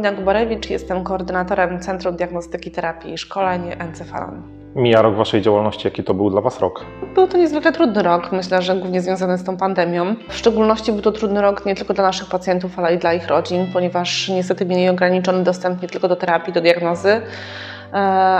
Paulina Gubarewicz, jestem koordynatorem Centrum Diagnostyki Terapii i Szkoleń Encefalon. Mija rok Waszej działalności. Jaki to był dla Was rok? Był to niezwykle trudny rok, myślę, że głównie związany z tą pandemią. W szczególności był to trudny rok nie tylko dla naszych pacjentów, ale i dla ich rodzin, ponieważ niestety mieli ograniczony dostęp nie tylko do terapii, do diagnozy,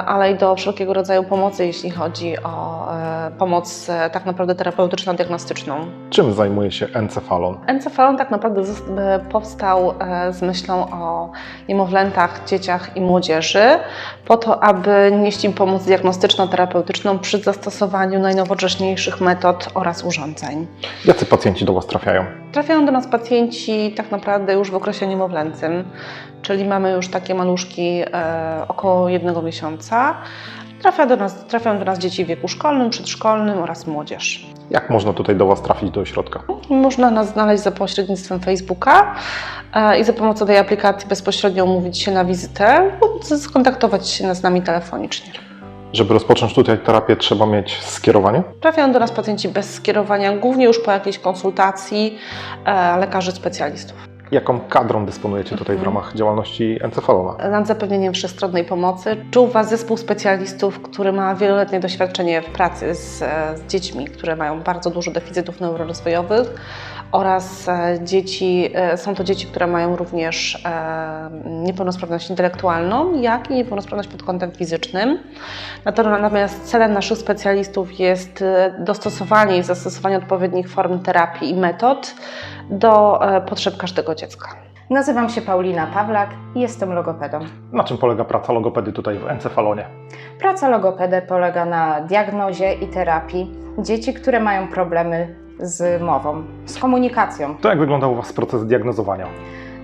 ale i do wszelkiego rodzaju pomocy, jeśli chodzi o e, pomoc e, tak naprawdę terapeutyczno-diagnostyczną. Czym zajmuje się encefalon? Encefalon tak naprawdę e, powstał e, z myślą o niemowlętach, dzieciach i młodzieży, po to, aby nieść im pomoc diagnostyczno-terapeutyczną przy zastosowaniu najnowocześniejszych metod oraz urządzeń. Jacy pacjenci do Was trafiają? Trafiają do nas pacjenci tak naprawdę już w okresie niemowlęcym, czyli mamy już takie maluszki e, około jednego miesiąca. Trafia do nas, trafiają do nas dzieci w wieku szkolnym, przedszkolnym oraz młodzież. Jak można tutaj do Was trafić do ośrodka? Można nas znaleźć za pośrednictwem Facebooka e, i za pomocą tej aplikacji bezpośrednio umówić się na wizytę lub skontaktować się z nami telefonicznie. Żeby rozpocząć tutaj terapię, trzeba mieć skierowanie? Trafiają do nas pacjenci bez skierowania, głównie już po jakiejś konsultacji e, lekarzy specjalistów. Jaką kadrą dysponujecie tutaj w ramach działalności encefalona? Nad zapewnieniem wszechstronnej pomocy czuwa zespół specjalistów, który ma wieloletnie doświadczenie w pracy z, e, z dziećmi, które mają bardzo dużo deficytów neurorozwojowych oraz e, dzieci, e, są to dzieci, które mają również e, niepełnosprawność intelektualną, jak i niepełnosprawność pod kątem fizycznym. Natomiast celem naszych specjalistów jest dostosowanie i zastosowanie odpowiednich form terapii i metod do potrzeb każdego dziecka. Nazywam się Paulina Pawlak i jestem logopedą. Na czym polega praca logopedy tutaj w encefalonie? Praca logopedy polega na diagnozie i terapii dzieci, które mają problemy z mową, z komunikacją. To jak wygląda u Was proces diagnozowania?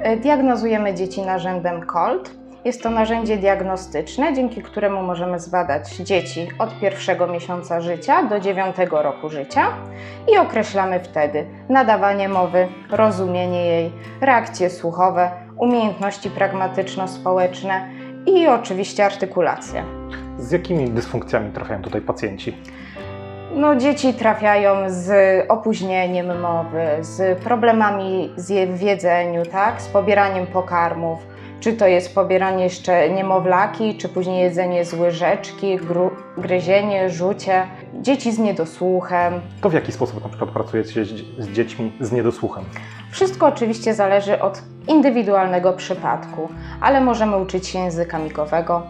E, Diagnozujemy dzieci narzędem COLD. Jest to narzędzie diagnostyczne, dzięki któremu możemy zbadać dzieci od pierwszego miesiąca życia do dziewiątego roku życia i określamy wtedy nadawanie mowy, rozumienie jej, reakcje słuchowe, umiejętności pragmatyczno-społeczne i oczywiście artykulację. Z jakimi dysfunkcjami trafiają tutaj pacjenci? No, dzieci trafiają z opóźnieniem mowy, z problemami z je- w jedzeniu, tak? z pobieraniem pokarmów. Czy to jest pobieranie jeszcze niemowlaki, czy później jedzenie z łyżeczki, gryzienie, rzucie. Dzieci z niedosłuchem. To w jaki sposób na przykład pracujecie z, z dziećmi z niedosłuchem? Wszystko oczywiście zależy od indywidualnego przypadku, ale możemy uczyć się języka migowego.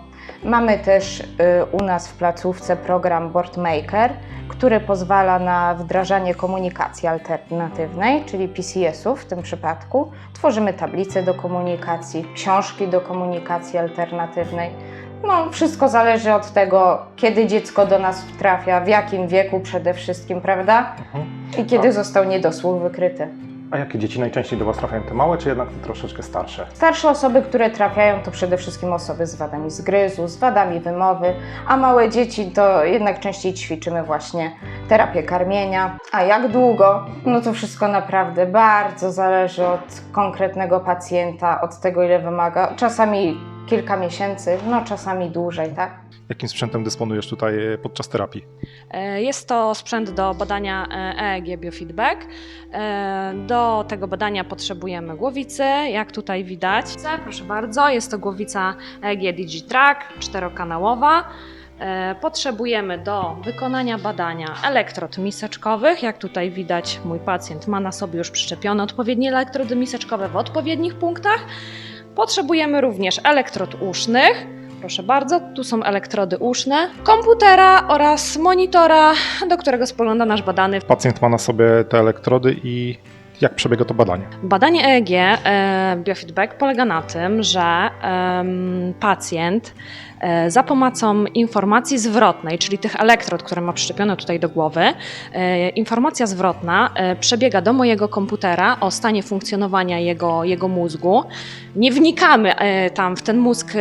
Mamy też y, u nas w placówce program Boardmaker, który pozwala na wdrażanie komunikacji alternatywnej, czyli PCS-ów w tym przypadku. Tworzymy tablice do komunikacji, książki do komunikacji alternatywnej. No, wszystko zależy od tego, kiedy dziecko do nas trafia, w jakim wieku przede wszystkim, prawda? I kiedy A- został niedosłuch wykryty. A jakie dzieci najczęściej do Was trafiają? Te małe, czy jednak te troszeczkę starsze? Starsze osoby, które trafiają, to przede wszystkim osoby z wadami zgryzu, z wadami wymowy, a małe dzieci to jednak częściej ćwiczymy właśnie terapię karmienia. A jak długo? No to wszystko naprawdę bardzo zależy od konkretnego pacjenta, od tego ile wymaga. Czasami kilka miesięcy, no czasami dłużej, tak? Jakim sprzętem dysponujesz tutaj e, podczas terapii? E, Jest to sprzęt do badania EEG Biofeedback. E, Do tego badania potrzebujemy głowicy, jak tutaj widać. Proszę bardzo, jest to głowica EEG Digitrack, czterokanałowa. Potrzebujemy do wykonania badania elektrod miseczkowych. Jak tutaj widać, mój pacjent ma na sobie już przyczepione odpowiednie elektrody miseczkowe w odpowiednich punktach. Potrzebujemy również elektrod usznych. Proszę bardzo, tu są elektrody uszne, komputera oraz monitora, do którego spogląda nasz badany. Pacjent ma na sobie te elektrody i jak przebiega to badanie? Badanie EEG e, biofeedback polega na tym, że pacjent e, za pomocą informacji zwrotnej, czyli tych elektrod, które ma przyczepione tutaj do głowy, e, informacja zwrotna przebiega do mojego komputera o stanie funkcjonowania jego, jego mózgu. Nie wnikamy tam w ten mózg.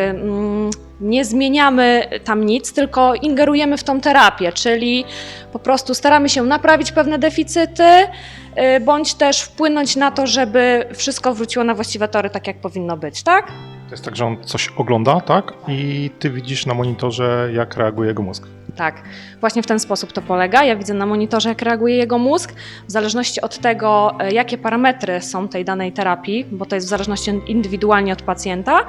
Nie zmieniamy tam nic, tylko ingerujemy w tą terapię, czyli po prostu staramy się naprawić pewne deficyty, y, bądź też wpłynąć na to, żeby wszystko wróciło na właściwe tory, tak jak powinno być, tak? To jest tak, że on coś ogląda, tak? I ty widzisz na monitorze, jak reaguje jego mózg. Tak, właśnie w ten sposób to polega. Ja widzę na monitorze, jak reaguje jego mózg, w zależności od tego, e, jakie parametry są tej danej terapii, bo to jest w zależności indywidualnie od pacjenta.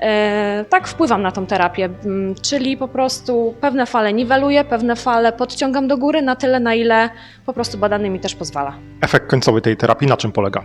e, Tak wpływam na tą terapię, Mm, czyli po prostu pewne fale niweluję, pewne fale podciągam do góry na tyle, na ile po prostu badany mi też pozwala. Efekt końcowy tej terapii na czym polega?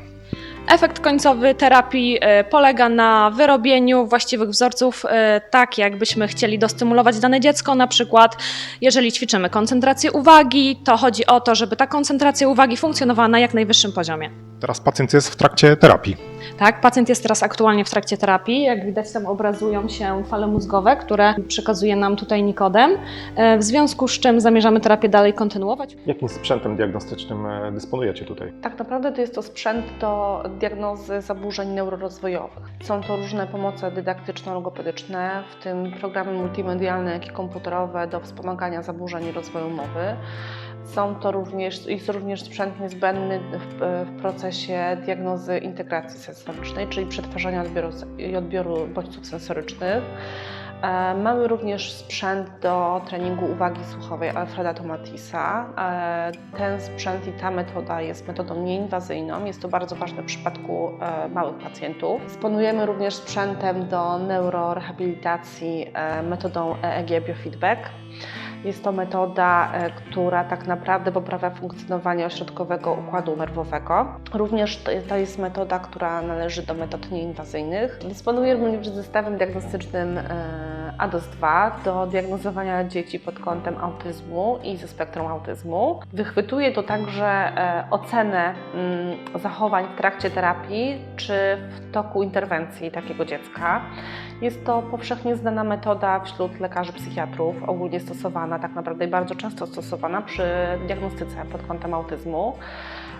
Efekt końcowy terapii e, polega na wyrobieniu właściwych wzorców, e, tak jakbyśmy chcieli dostymulować dane dziecko. Na przykład, jeżeli ćwiczymy koncentrację uwagi, to chodzi o to, żeby ta koncentracja uwagi funkcjonowała na jak najwyższym poziomie. Teraz pacjent jest w trakcie terapii. Tak, pacjent jest teraz aktualnie w trakcie terapii. Jak widać, tam obrazują się fale mózgowe, które przekazuje nam tutaj Nikodem. E, W związku z czym zamierzamy terapię dalej kontynuować. Jakim sprzętem diagnostycznym e, dysponujecie tutaj? Tak naprawdę to jest to sprzęt do diagnozy zaburzeń neurorozwojowych. Są to różne pomoce dydaktyczno-logopedyczne, w tym programy multimedialne, jak i komputerowe do wspomagania zaburzeń rozwoju mowy. Są to również, jest również sprzęt niezbędny w, w procesie diagnozy integracji sensorycznej, czyli przetwarzania odbioru, odbioru bodźców sensorycznych. E, Mamy również sprzęt do treningu uwagi słuchowej Alfreda Tomatisa. E, Ten sprzęt i ta metoda jest metodą nieinwazyjną. Jest to bardzo ważne w przypadku e, małych pacjentów. Dysponujemy również sprzętem do neurorehabilitacji metodą EEG Biofeedback. Jest to metoda, e, która tak naprawdę poprawia funkcjonowanie ośrodkowego układu nerwowego. Również to jest metoda, która należy do metod nieinwazyjnych. Dysponujemy również zestawem diagnostycznym e, ADOS-2 do diagnozowania dzieci pod kątem autyzmu i ze spektrum autyzmu. Wychwytuje to także e, ocenę mm, zachowań w trakcie terapii czy w toku interwencji takiego dziecka. Jest to powszechnie znana metoda wśród lekarzy psychiatrów, ogólnie stosowana tak naprawdę i bardzo często stosowana przy diagnostyce pod kątem autyzmu,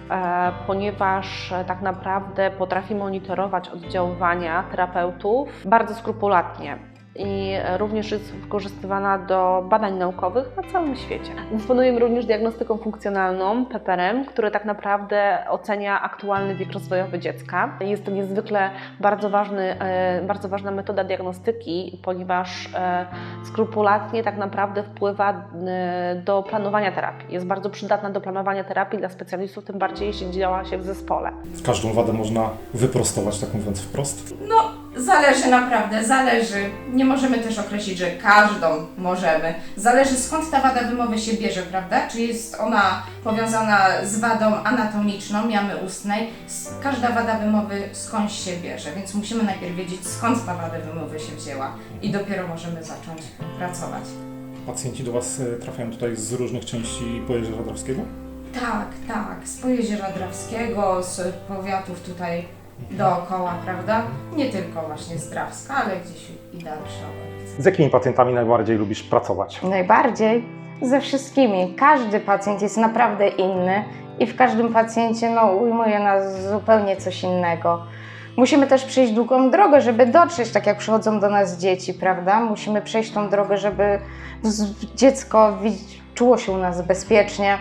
e, ponieważ e, tak naprawdę potrafi monitorować oddziaływania terapeutów bardzo skrupulatnie. I również jest wykorzystywana do badań naukowych na całym świecie. Dysponujemy również diagnostyką funkcjonalną, PPR-em, które tak naprawdę ocenia aktualny wiek rozwojowy dziecka. Jest to niezwykle bardzo, ważny, e, bardzo ważna metoda diagnostyki, ponieważ e, skrupulatnie tak naprawdę wpływa e, do planowania terapii. Jest bardzo przydatna do planowania terapii dla specjalistów, tym bardziej jeśli działa się w zespole. Każdą wadę można wyprostować, tak mówiąc wprost. No, zależy naprawdę, zależy. Nie możemy też określić, że każdą możemy. Zależy skąd ta wada wymowy się bierze, prawda? Czy jest ona powiązana z wadą anatomiczną, jamy ustnej. Każda wada wymowy skądś się bierze, więc musimy najpierw wiedzieć skąd ta wada wymowy się wzięła i dopiero możemy zacząć pracować. Pacjenci do Was e, trafiają tutaj z różnych części Pojezierza Drawskiego? Tak, tak, z Pojeziora Drawskiego, z powiatów tutaj dookoła, prawda? Nie tylko właśnie z Drawska, ale gdzieś i dalsze okolice. Z jakimi pacjentami najbardziej lubisz pracować? Najbardziej ze wszystkimi. Każdy pacjent jest naprawdę inny i w każdym pacjencie no, ujmuje nas zupełnie coś innego. Musimy też przejść długą drogę, żeby dotrzeć, tak jak przychodzą do nas dzieci, prawda? Musimy przejść tą drogę, żeby dziecko czuło się u nas bezpiecznie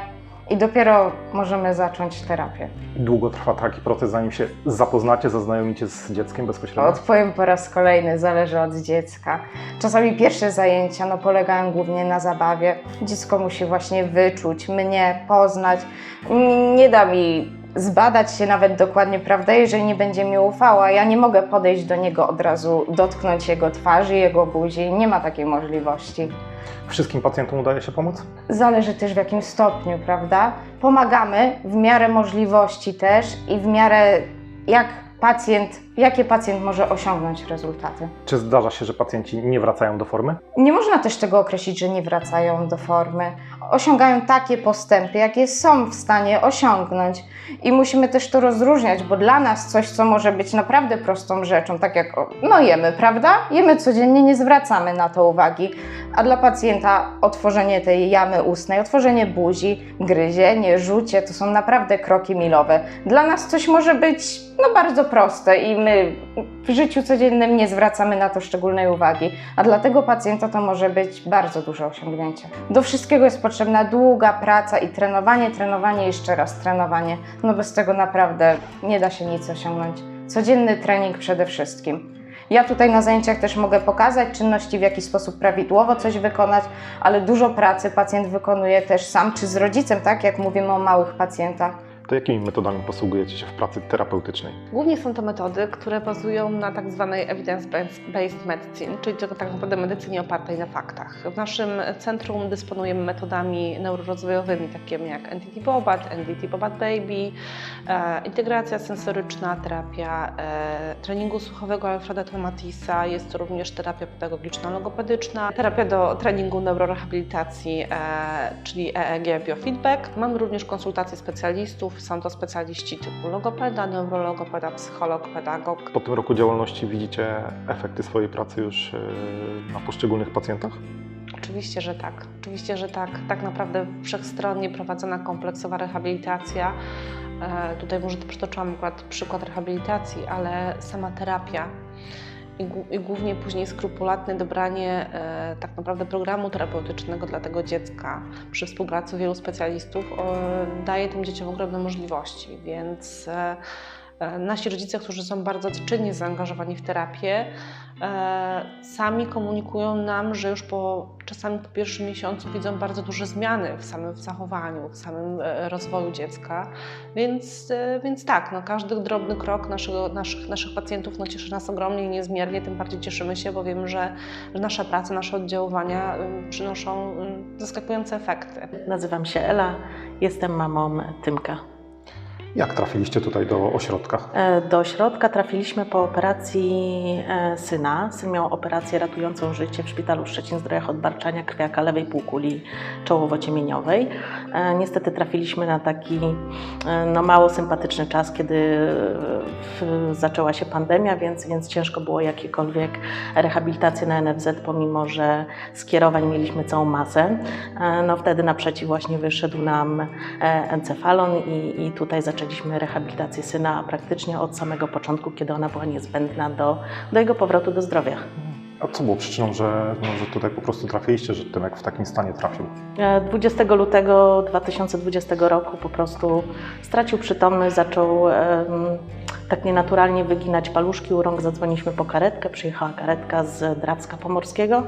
i dopiero możemy zacząć terapię. Długo trwa taki proces, zanim się zapoznacie, zaznajomicie z dzieckiem bezpośrednio? Odpowiem po raz kolejny, zależy od dziecka. Czasami pierwsze zajęcia no, polegają głównie na zabawie. Dziecko musi właśnie wyczuć mnie, poznać. Nie da mi zbadać się nawet dokładnie, prawda, jeżeli nie będzie mi ufała. Ja nie mogę podejść do niego od razu, dotknąć jego twarzy, jego buzi. Nie ma takiej możliwości. Wszystkim pacjentom udaje się pomóc? Zależy też w jakim stopniu, prawda? Pomagamy w miarę możliwości też i w miarę jak pacjent, jakie pacjent może osiągnąć rezultaty. Czy zdarza się, że pacjenci nie wracają do formy? Nie można też tego określić, że nie wracają do formy. Osiągają takie postępy, jakie są w stanie osiągnąć. I musimy też to rozróżniać, bo dla nas coś, co może być naprawdę prostą rzeczą, tak jak no jemy, prawda? Jemy codziennie, nie zwracamy na to uwagi. A dla pacjenta otworzenie tej jamy ustnej, otworzenie buzi, gryzienie, rzucie, to są naprawdę kroki milowe. Dla nas coś może być no, bardzo proste i my w życiu codziennym nie zwracamy na to szczególnej uwagi, a dla tego pacjenta to może być bardzo duże osiągnięcie. Do wszystkiego jest potrzebna długa praca i trenowanie, trenowanie i jeszcze raz trenowanie. No bez tego naprawdę nie da się nic osiągnąć. Codzienny trening przede wszystkim. Ja tutaj na zajęciach też mogę pokazać czynności, w jaki sposób prawidłowo coś wykonać, ale dużo pracy pacjent wykonuje też sam czy z rodzicem, tak jak mówimy o małych pacjentach. To jakimi metodami posługujecie się w pracy terapeutycznej? Głównie są to metody, które bazują na tak zwanej evidence-based medicine, czyli tak naprawdę medycynie opartej na faktach. W naszym centrum dysponujemy metodami neurorozwojowymi, takimi jak NDT Bobat, NDT Bobat Baby, e, integracja sensoryczna, terapia e, treningu słuchowego Alfreda Tomatisa, jest to również terapia pedagogiczno-logopedyczna, terapia do treningu neurorehabilitacji, e, czyli EEG biofeedback. Mamy również konsultacje specjalistów, są to specjaliści typu logopeda, neurologopeda, psycholog, pedagog. Po tym roku działalności widzicie efekty swojej pracy już yy, na poszczególnych pacjentach? Oczywiście, że tak. Oczywiście, że tak. Tak naprawdę wszechstronnie prowadzona kompleksowa rehabilitacja. E, tutaj może przytoczyłam akurat przykład rehabilitacji, ale sama terapia i, głó- i głównie później skrupulatne dobranie e, tak naprawdę programu terapeutycznego dla tego dziecka przy współpracy wielu specjalistów daje tym dzieciom ogromne możliwości, więc e, nasi rodzice, którzy są bardzo czynnie zaangażowani w terapię, e, sami komunikują nam, że już po czasami po pierwszym miesiącu widzą bardzo duże zmiany w samym zachowaniu, w samym e, rozwoju dziecka. Więc, e, więc tak, no, każdy drobny krok naszego, naszych, naszych pacjentów no, cieszy nas ogromnie i niezmiernie, tym bardziej cieszymy się, bo wiemy, że, nasza praca, nasze oddziaływania przynoszą zaskakujące efekty. Nazywam się Ela, jestem mamą Tymka. Jak trafiliście tutaj do ośrodka? E, Do ośrodka trafiliśmy po operacji e, syna. Syn miał operację ratującą życie w szpitalu Szczecin-Zdrojach od barczania krwiaka lewej półkuli czołowo-ciemieniowej. E, Niestety trafiliśmy na taki no, mało sympatyczny czas, kiedy zaczęła się pandemia, więc, więc ciężko było jakiekolwiek rehabilitację na NFZ, pomimo że skierowań mieliśmy całą masę. No wtedy naprzeciw właśnie wyszedł nam encefalon i, i tutaj zaczęliśmy rehabilitację syna praktycznie od samego początku, kiedy ona była niezbędna do, do jego powrotu do zdrowia. A co było przyczyną, że, no, że tutaj po prostu trafiliście, że Tymek w takim stanie trafił? E, 20 lutego 2020 roku po prostu stracił przytomność, zaczął em, tak nienaturalnie wyginać paluszki u rąk. Zadzwoniliśmy po karetkę, przyjechała karetka z Drawska Pomorskiego.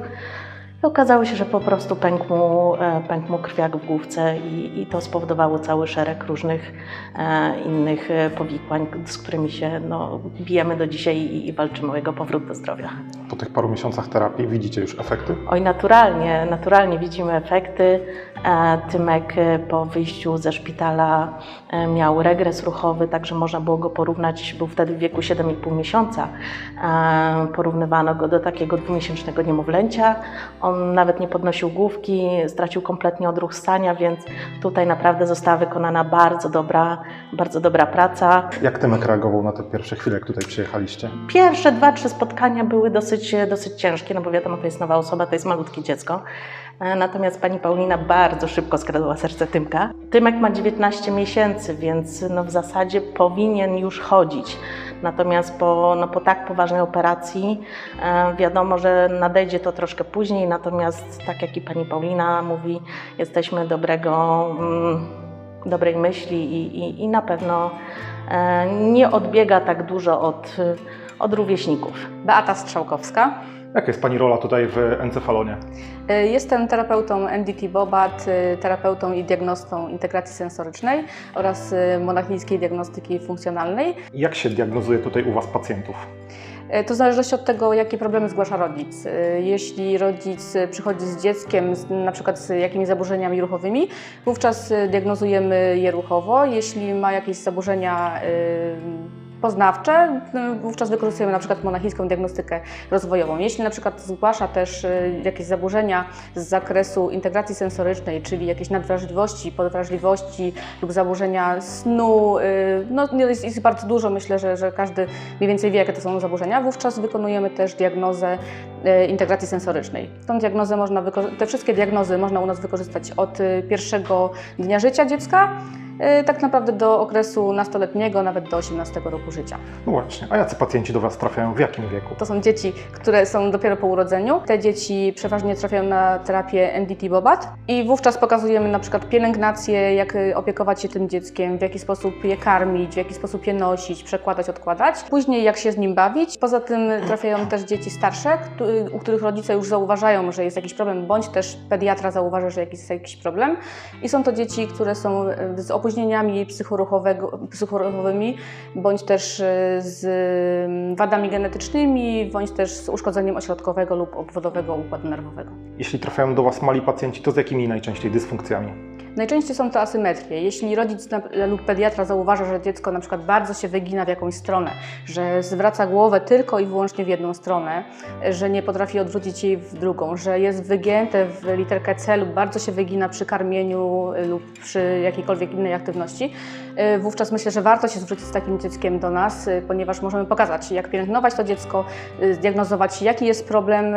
Okazało się, że po prostu pękł mu, e, pękł mu krwiak w główce i, i to spowodowało cały szereg różnych e, innych e, powikłań, z którymi się no, bijemy do dzisiaj i, i walczymy o jego powrót do zdrowia. Po tych paru miesiącach terapii widzicie już efekty? Oj, naturalnie, naturalnie widzimy efekty. Tymek po wyjściu ze szpitala miał regres ruchowy, także można było go porównać, był wtedy w wieku 7,5 miesiąca. Porównywano go do takiego dwumiesięcznego niemowlęcia. On nawet nie podnosił główki, stracił kompletnie odruch stania, więc tutaj naprawdę została wykonana bardzo dobra, bardzo dobra praca. Jak Tymek reagował na te pierwsze chwile, jak tutaj przyjechaliście? Pierwsze dwa, trzy spotkania były dosyć, dosyć ciężkie, no bo wiadomo, to jest nowa osoba, to jest malutkie dziecko. E, Natomiast pani Paulina bardzo szybko skradła serce Tymka. Tymek ma 19 miesięcy, więc no w zasadzie powinien już chodzić. Natomiast po, no po tak poważnej operacji e, wiadomo, że nadejdzie to troszkę później. Natomiast tak jak i pani Paulina mówi, jesteśmy dobrego, mm, dobrej myśli i, i, i na pewno e, nie odbiega tak dużo od, od rówieśników. Beata Strzałkowska. Jaka jest Pani rola tutaj w encefalonie? Y, Jestem terapeutą MDT Bobat, y, terapeutą i diagnostą integracji sensorycznej oraz y, monachijskiej diagnostyki funkcjonalnej. Jak się diagnozuje tutaj u Was pacjentów? To w zależności od tego, jakie problemy zgłasza rodzic. Jeśli rodzic przychodzi z dzieckiem, na przykład z jakimiś zaburzeniami ruchowymi, wówczas diagnozujemy je ruchowo. Jeśli ma jakieś zaburzenia poznawcze, y, wówczas wykorzystujemy na przykład monachijską diagnostykę rozwojową. Jeśli na przykład zgłasza też y, jakieś zaburzenia z zakresu integracji sensorycznej, czyli jakieś nadwrażliwości, podwrażliwości lub zaburzenia snu, y, no jest, jest bardzo dużo, myślę, że, że każdy mniej więcej wie, jakie to są zaburzenia, wówczas wykonujemy też diagnozę y, integracji sensorycznej. Tą diagnozę można te wszystkie diagnozy można u nas wykorzystać od pierwszego dnia życia dziecka tak naprawdę do okresu nastoletniego, nawet do 18 roku życia. No właśnie, a jacy pacjenci do Was trafiają w jakim wieku? To są dzieci, które są dopiero po urodzeniu. Te dzieci przeważnie trafiają na terapię NDT Bobat i wówczas pokazujemy na przykład pielęgnację, jak y, opiekować się tym dzieckiem, w jaki sposób je karmić, w jaki sposób je nosić, przekładać, odkładać. Później jak się z nim bawić. Poza tym trafiają też dzieci starsze, któ- u których rodzice już zauważają, że jest jakiś problem, bądź też pediatra zauważa, że jest jakiś problem. I są to dzieci, które są y, z opóźnieniami psychoruchowymi, bądź też y, z mm, wadami genetycznymi, bądź też z uszkodzeniem ośrodkowego lub obwodowego układu nerwowego. Jeśli trafiają do Was mali pacjenci, to z jakimi najczęściej dysfunkcjami? Najczęściej są to asymetrie. Jeśli rodzic lub pediatra zauważa, że dziecko na przykład bardzo się wygina w jakąś stronę, że zwraca głowę tylko i wyłącznie w jedną stronę, że nie potrafi odwrócić jej w drugą, że jest wygięte w literkę C lub bardzo się wygina przy karmieniu y, lub przy jakiejkolwiek innej aktywności, y, wówczas myślę, że warto się zwrócić z takim dzieckiem do nas, y, ponieważ możemy pokazać, jak pielęgnować to dziecko, zdiagnozować, jaki jest problem,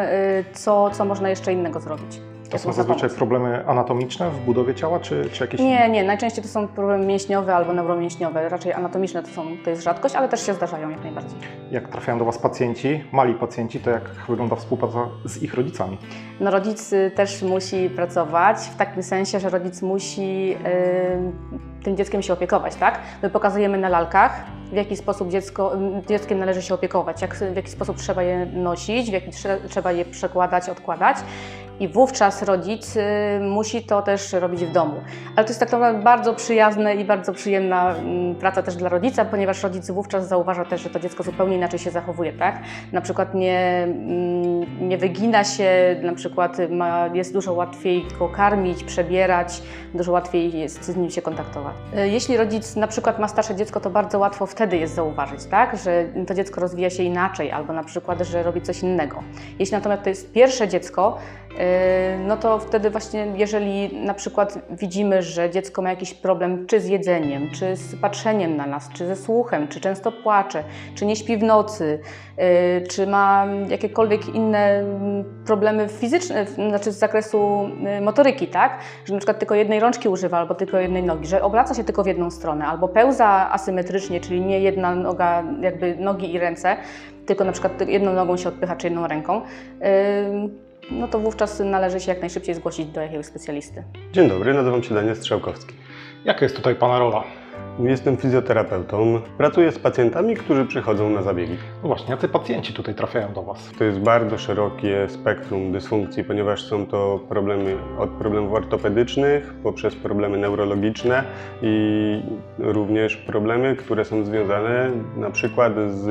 co, co można jeszcze innego zrobić. To są zazwyczaj problemy anatomiczne w budowie ciała, czy, czy jakieś Nie, nie, najczęściej to są problemy mięśniowe albo neuromięśniowe, raczej anatomiczne to, są, to jest rzadkość, ale też się zdarzają jak najbardziej. Jak trafiają do Was pacjenci, mali pacjenci, to jak wygląda współpraca z ich rodzicami? No rodzic y, też musi pracować w takim sensie, że rodzic musi y, tym dzieckiem się opiekować, tak? My pokazujemy na lalkach, w jaki sposób dziecko, y, dzieckiem należy się opiekować, jak, w jaki sposób trzeba je nosić, w jaki trze, trzeba je przekładać, odkładać. I wówczas rodzic y, musi to też robić w domu. Ale to jest tak naprawdę bardzo przyjazne i bardzo przyjemna mm, praca też dla rodzica, ponieważ rodzic wówczas zauważa też, że to dziecko zupełnie inaczej się zachowuje, tak? Na przykład nie, mm, nie wygina się, na przykład ma, jest dużo łatwiej go karmić, przebierać, dużo łatwiej jest z nim się kontaktować. Y, Jeśli rodzic na przykład ma starsze dziecko, to bardzo łatwo wtedy jest zauważyć, tak? Że to dziecko rozwija się inaczej, albo na przykład, że robi coś innego. Jeśli natomiast to jest pierwsze dziecko, Yy, no to wtedy właśnie, jeżeli na przykład widzimy, że dziecko ma jakiś problem czy z jedzeniem, czy z patrzeniem na nas, czy ze słuchem, czy często płacze, czy nie śpi w nocy, yy, czy ma jakiekolwiek inne mm, problemy fizyczne, znaczy z zakresu yy, motoryki, tak? Że na przykład tylko jednej rączki używa albo tylko jednej nogi, że obraca się tylko w jedną stronę, albo pełza asymetrycznie, czyli nie jedna noga, jakby nogi i ręce, tylko na przykład jedną nogą się odpycha, czy jedną ręką. No to wówczas należy się jak najszybciej zgłosić do jakiegoś specjalisty. Dzień dobry, nazywam się Daniel Strzałkowski. Jaka jest tutaj Pana rola? Jestem fizjoterapeutą. Pracuję z pacjentami, którzy przychodzą na zabiegi. No właśnie, jacy pacjenci tutaj trafiają do Was? To jest bardzo szerokie spektrum dysfunkcji, ponieważ są to problemy od problemów ortopedycznych poprzez problemy neurologiczne i również problemy, które są związane na przykład z,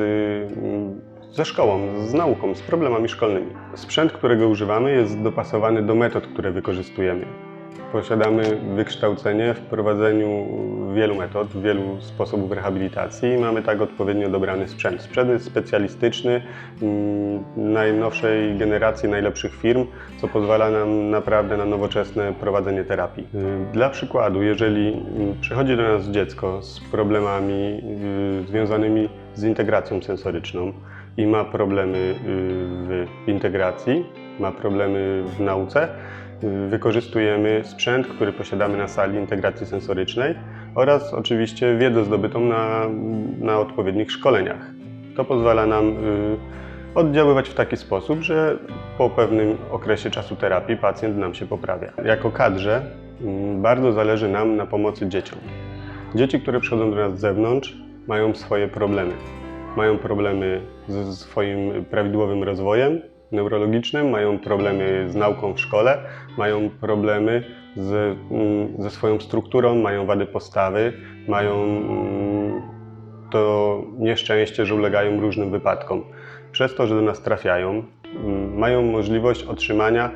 mm, ze szkołą, z nauką, z problemami szkolnymi. Sprzęt, którego używamy jest dopasowany do metod, które wykorzystujemy. Posiadamy wykształcenie w prowadzeniu wielu metod, wielu sposobów rehabilitacji i mamy tak odpowiednio dobrany sprzęt. Sprzęt jest specjalistyczny, mm, najnowszej generacji najlepszych firm, co pozwala nam naprawdę na nowoczesne prowadzenie terapii. Y, Dla przykładu, jeżeli mm, przychodzi do nas dziecko z problemami y, związanymi z integracją sensoryczną i ma problemy y, w integracji, ma problemy w nauce, wykorzystujemy sprzęt, który posiadamy na sali integracji sensorycznej oraz oczywiście wiedzę zdobytą na, na odpowiednich szkoleniach. To pozwala nam y, oddziaływać w taki sposób, że po pewnym okresie czasu terapii pacjent nam się poprawia. Jako kadrze mm, bardzo zależy nam na pomocy dzieciom. Dzieci, które przychodzą do nas z zewnątrz, mają swoje problemy. Mają problemy ze swoim prawidłowym rozwojem neurologicznym, mają problemy z nauką w szkole, mają problemy z, mm, ze swoją strukturą, mają wady postawy, mają mm, to nieszczęście, że ulegają różnym wypadkom. Przez to, że do nas trafiają, mm, mają możliwość otrzymania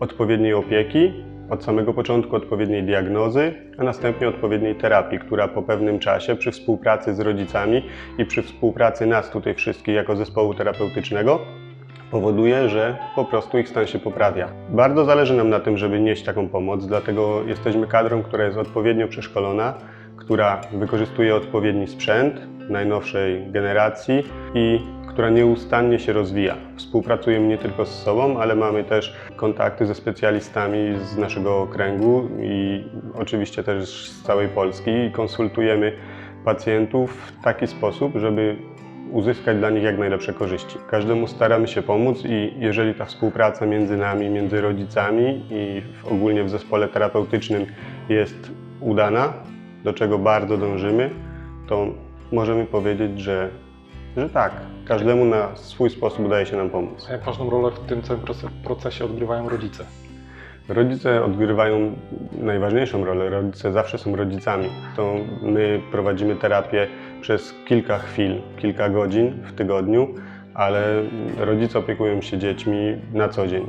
odpowiedniej opieki, od samego początku odpowiedniej diagnozy, a następnie odpowiedniej terapii, która po pewnym czasie przy współpracy z rodzicami i przy współpracy nas tutaj wszystkich jako zespołu terapeutycznego powoduje, że po prostu ich stan się poprawia. Bardzo zależy nam na tym, żeby nieść taką pomoc, dlatego jesteśmy kadrą, która jest odpowiednio przeszkolona, która wykorzystuje odpowiedni sprzęt, najnowszej generacji i która nieustannie się rozwija. Współpracujemy nie tylko z sobą, ale mamy też kontakty ze specjalistami z naszego okręgu i oczywiście też z całej Polski i konsultujemy pacjentów w taki sposób, żeby uzyskać dla nich jak najlepsze korzyści. Każdemu staramy się pomóc i jeżeli ta współpraca między nami, między rodzicami i ogólnie w zespole terapeutycznym jest udana, do czego bardzo dążymy, to możemy powiedzieć, że, że tak, każdemu na swój sposób udaje się nam pomóc. A jak ważną rolę w tym całym proce- procesie odgrywają rodzice? Rodzice odgrywają najważniejszą rolę. Rodzice zawsze są rodzicami. To my prowadzimy terapię przez kilka chwil, kilka godzin w tygodniu, ale rodzice opiekują się dziećmi na co dzień.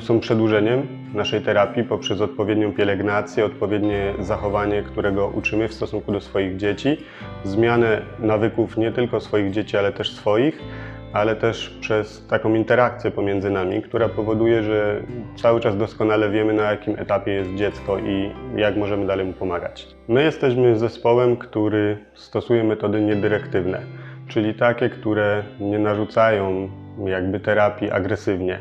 Są przedłużeniem naszej terapii poprzez odpowiednią pielęgnację, odpowiednie zachowanie, którego uczymy w stosunku do swoich dzieci, zmianę nawyków nie tylko swoich dzieci, ale też swoich ale też przez taką interakcję pomiędzy nami, która powoduje, że cały czas doskonale wiemy, na jakim etapie jest dziecko i jak możemy dalej mu pomagać. My jesteśmy zespołem, który stosuje metody niedyrektywne, czyli takie, które nie narzucają jakby terapii agresywnie.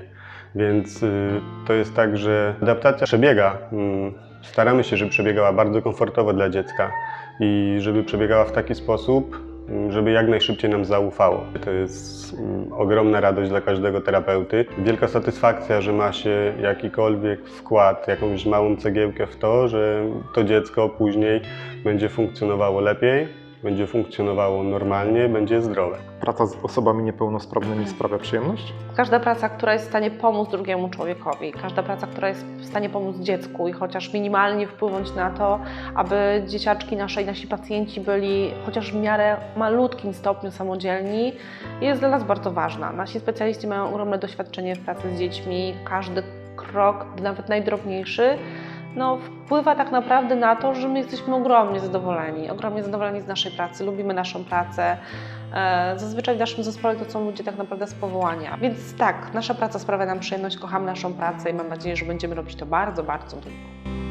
Więc y, to jest tak, że adaptacja przebiega. mm, Staramy się, żeby przebiegała bardzo komfortowo dla dziecka i żeby przebiegała w taki sposób, mm, żeby jak najszybciej nam zaufało. To jest mm, ogromna radość dla każdego terapeuty. Wielka satysfakcja, że ma się jakikolwiek wkład, jakąś małą cegiełkę w to, że to dziecko później będzie funkcjonowało lepiej, będzie funkcjonowało normalnie, będzie zdrowe. Praca z osobami niepełnosprawnymi sprawia przyjemność? Każda praca, która jest w stanie pomóc drugiemu człowiekowi, każda praca, która jest w stanie pomóc dziecku i chociaż minimalnie wpłynąć na to, aby dzieciaczki nasze i nasi pacjenci byli chociaż w miarę malutkim stopniu samodzielni, jest dla nas bardzo ważna. Nasi specjaliści mają ogromne doświadczenie w pracy z dziećmi. Każdy krok, nawet najdrobniejszy, no, wpływa tak naprawdę na to, że my jesteśmy ogromnie zadowoleni, ogromnie zadowoleni z naszej pracy, lubimy naszą pracę. E, Zazwyczaj w naszym zespole to są ludzie tak naprawdę z powołania. Więc tak, nasza praca sprawia nam przyjemność, kochamy naszą pracę i mam nadzieję, że będziemy robić to bardzo, bardzo długo.